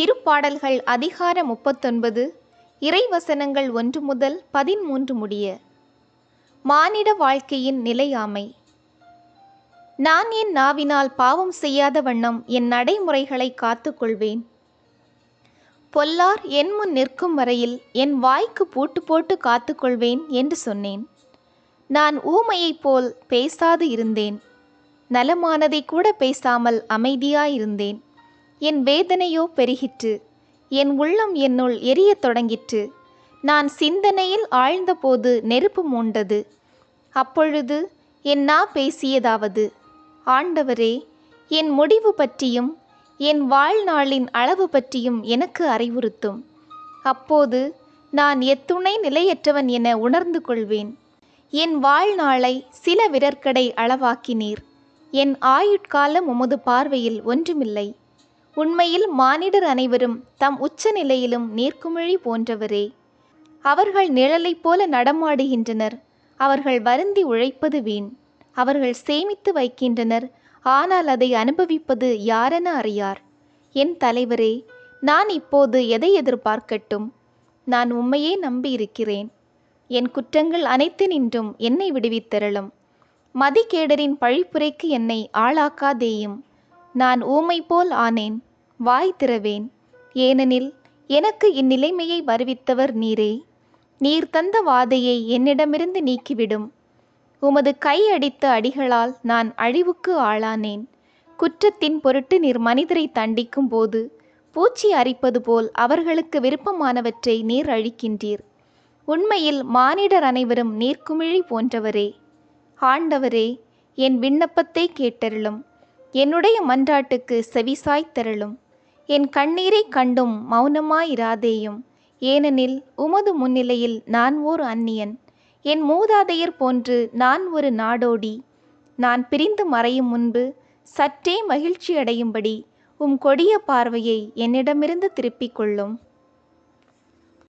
திருப்பாடல்கள் அதிகாரம் முப்பத்தொன்பது இறைவசனங்கள் ஒன்று முதல் பதிமூன்று முடிய. மானிட வாழ்க்கையின் நிலையாமை. நான் என் நாவினால் பாவம் செய்யாத வண்ணம் என் நடைமுறைகளை காத்துக்கொள்வேன் பொல்லார் என் முன் நிற்கும் வரையில் என் வாய்க்கு பூட்டு போட்டு காத்துக்கொள்வேன் என்று சொன்னேன். நான் ஊமையைப் போல் பேசாது இருந்தேன். நலமானதை கூட பேசாமல் அமைதியாயிருந்தேன் என் வேதனையோ பெருகிற்று. என் உள்ளம் என்னுள் எரியத் தொடங்கிற்று. நான் சிந்தனையில் ஆழ்ந்தபோது நெருப்பு மூண்டது. அப்பொழுது என் நா பேசியதாவது ஆண்டவரே என் முடிவு பற்றியும் என் வாழ்நாளின் அளவு பற்றியும் எனக்கு அறிவுறுத்தும். அப்போது நான் எத்துணை நிலையற்றவன் என உணர்ந்து கொள்வேன். என் வாழ்நாளை சில விரற்கடை அளவாக்கினீர். என் ஆயுட்காலம் உமது பார்வையில் ஒன்றுமில்லை. உண்மையில் மானிடர் அனைவரும் தம் உச்ச நிலையிலும் நீர்க்குமிழி போன்றவரே. அவர்கள் நிழலைப் போல நடமாடுகின்றனர். அவர்கள் வருந்தி உழைப்பது வீண். அவர்கள் சேமித்து வைக்கின்றனர். ஆனால் அதை அனுபவிப்பது யாரென அறியார். என் தலைவரே நான் இப்போது எதை எதிர்பார்க்கட்டும்? நான் உம்மையே நம்பியிருக்கிறேன். என் குற்றங்கள் அனைத்தினின்றும் என்னை விடுவித்திரளும் மதிகேடரின் பழிப்புரைக்கு என்னை ஆளாக்காதேயும். நான் ஊமை போல் ஆனேன் வாய் திறவேன். ஏனெனில் எனக்கு இந்நிலைமையை வருவித்தவர் நீரே. நீர் தந்த வாதையை என்னிடமிருந்து நீக்கிவிடும். உமது கை அடித்த அடிகளால் நான் அழிவுக்கு ஆளானேன். குற்றத்தின் பொருட்டு நீர் மனிதரை தண்டிக்கும் போது பூச்சி அரிப்பது போல் அவர்களுக்கு விருப்பமானவற்றை நீர் அழிக்கின்றீர். உண்மையில் மானிடர் அனைவரும் நீர்க்குமிழி போன்றவரே. ஆண்டவரே என் விண்ணப்பத்தை கேட்டருளும். என்னுடைய மன்றாட்டுக்கு செவிசாய்த்தருளும் என் கண்ணீரை கண்டும் மௌனமாயிராதேயும். ஏனெனில் உமது முன்னிலையில் நான் ஓர் அந்நியன். என் மூதாதையர் போன்று நான் ஒரு நாடோடி. நான் பிரிந்து மறையும் முன்பு சற்றே மகிழ்ச்சியடையும்படி உம் கொடிய பார்வையை என்னிடமிருந்து திருப்பிக் கொள்ளும்.